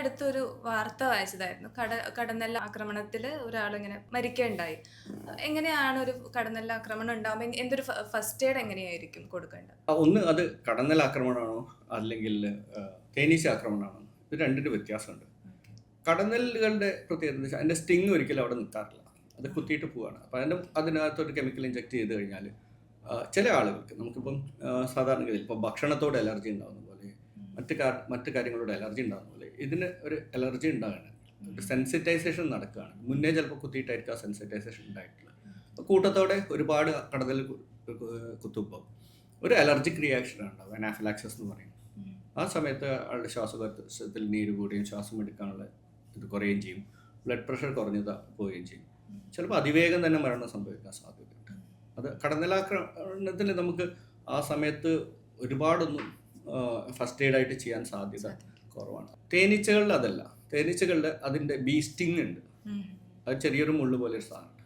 അടുത്തൊരു വാർത്ത വായിച്ചതായിരുന്നു. കട കടന്നെല്ല ആക്രമണത്തിൽ ഒരാളിങ്ങനെ മരിക്കുകയുണ്ടായി എങ്ങനെയാണ് ഒരു കടന്നെല്ല ആക്രമണം ഉണ്ടാകുമ്പോൾ എന്തൊരു ഫസ്റ്റ് എയ്ഡ് എങ്ങനെയായിരിക്കും കൊടുക്കേണ്ടത്? ഒന്ന് അത് കടന്നൽ ആക്രമണമാണോ അല്ലെങ്കിൽ തേനീച്ച ആക്രമണമാണോ? ഇത് രണ്ടിന്റെ വ്യത്യാസമുണ്ട്. കടന്നലുകളുടെ പ്രത്യേകത എന്ന് വെച്ചാൽ അതിന്റെ സ്റ്റിങ് ഒരിക്കലും അവിടെ നിൽക്കാറില്ല. അത് കുത്തിയിട്ട് പോവാണ്. അപ്പോൾ അതിന്റെ അതിനകത്തൊരു കെമിക്കൽ ഇഞ്ചെക്ട് ചെയ്ത് കഴിഞ്ഞാൽ ചില ആളുകൾക്ക് നമുക്കിപ്പം സാധാരണഗതിയിൽ ഇപ്പോൾ ഭക്ഷണത്തോട് അലർജി ഉണ്ടാകുന്ന മറ്റ് മറ്റ് കാര്യങ്ങളോട് അലർജി ഉണ്ടാകുന്ന പോലെ ഇതിന് ഒരു അലർജി ഉണ്ടാകാണ് ഒരു സെൻസിറ്റൈസേഷൻ നടക്കുകയാണ്. മുന്നേ ചിലപ്പോൾ കുത്തിയിട്ടായിരിക്കും ആ സെൻസിറ്റൈസേഷൻ ഉണ്ടായിട്ടുള്ളത്. അപ്പോൾ കൂട്ടത്തോടെ ഒരുപാട് കടതൽ കുത്തുമ്പോൾ ഒരു അലർജിക് റിയാക്ഷൻ ഉണ്ടാവും അനാഫിലാക്സസ് എന്ന് പറയും. ആ സമയത്ത് ആളുടെ ശ്വാസകോശത്തിൽ നീര് കൂടുകയും ശ്വാസം എടുക്കാനുള്ള ഇത് കുറയുകയും ചെയ്യും. ബ്ലഡ് പ്രഷർ കുറഞ്ഞത് പോവുകയും ചെയ്യും. ചിലപ്പോൾ അതിവേഗം തന്നെ മരണം സംഭവിക്കാൻ സാധ്യതയുണ്ട്. അത് കടന്നലാക്രമണത്തിൽ നമുക്ക് ആ സമയത്ത് ഒരുപാടൊന്നും ഫസ്റ്റ് എയ്ഡ് ആയിട്ട് ചെയ്യാൻ സാധ്യത കുറവാണ്. തേനീച്ചകളിൽ അതല്ല. തേനീച്ചകളിൽ അതിന്റെ ബീസ്റ്റിംഗ് ഉണ്ട്. അത് ചെറിയൊരു മുള്ളു പോലെ ഒരു സാധനം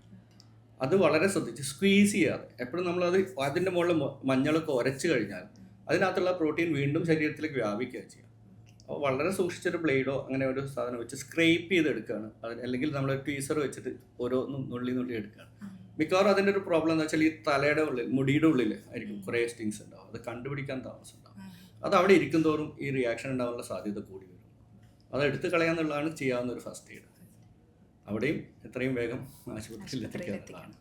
അത് വളരെ ശ്രദ്ധിച്ച് സ്ക്വീസ് ചെയ്യാതെ. എപ്പോഴും നമ്മളത് അതിന്റെ മുകളിൽ മഞ്ഞളൊക്കെ ഉരച്ച് കഴിഞ്ഞാൽ അതിനകത്തുള്ള പ്രോട്ടീൻ വീണ്ടും ശരീരത്തിലേക്ക് വ്യാപിക്കുക ചെയ്യുക. അപ്പോൾ വളരെ സൂക്ഷിച്ചൊരു ബ്ലേഡോ അങ്ങനെ ഒരു സാധനം വെച്ച് സ്ക്രേപ്പ് ചെയ്തെടുക്കുകയാണ്. അതിന് അല്ലെങ്കിൽ നമ്മൾ ട്വീസർ വെച്ചിട്ട് ഓരോന്നും നുള്ളി നുള്ളി എടുക്കുകയാണ്. മിക്കവാറും അതിന്റെ ഒരു പ്രോബ്ലം എന്ന് വെച്ചാൽ ഈ തലയുടെ ഉള്ളിൽ മുടിയുടെ ഉള്ളിൽ ആയിരിക്കും കുറേ സ്റ്റിങ്സ് ഉണ്ടാവും അത് കണ്ടുപിടിക്കാൻ താമസം ഉണ്ടാവും അത് അവിടെ ഇരിക്കും തോറും ഈ റിയാക്ഷൻ ഉണ്ടാവാനുള്ള സാധ്യത കൂടി വരും. അത് എടുത്തു കളയാന്നുള്ളതാണ് ചെയ്യാവുന്ന ഒരു ഫസ്റ്റ് എയ്ഡ് അവിടെയും എത്രയും വേഗം ആശുപത്രിയിൽ എത്തിക്കുക എന്നുള്ളതാണ്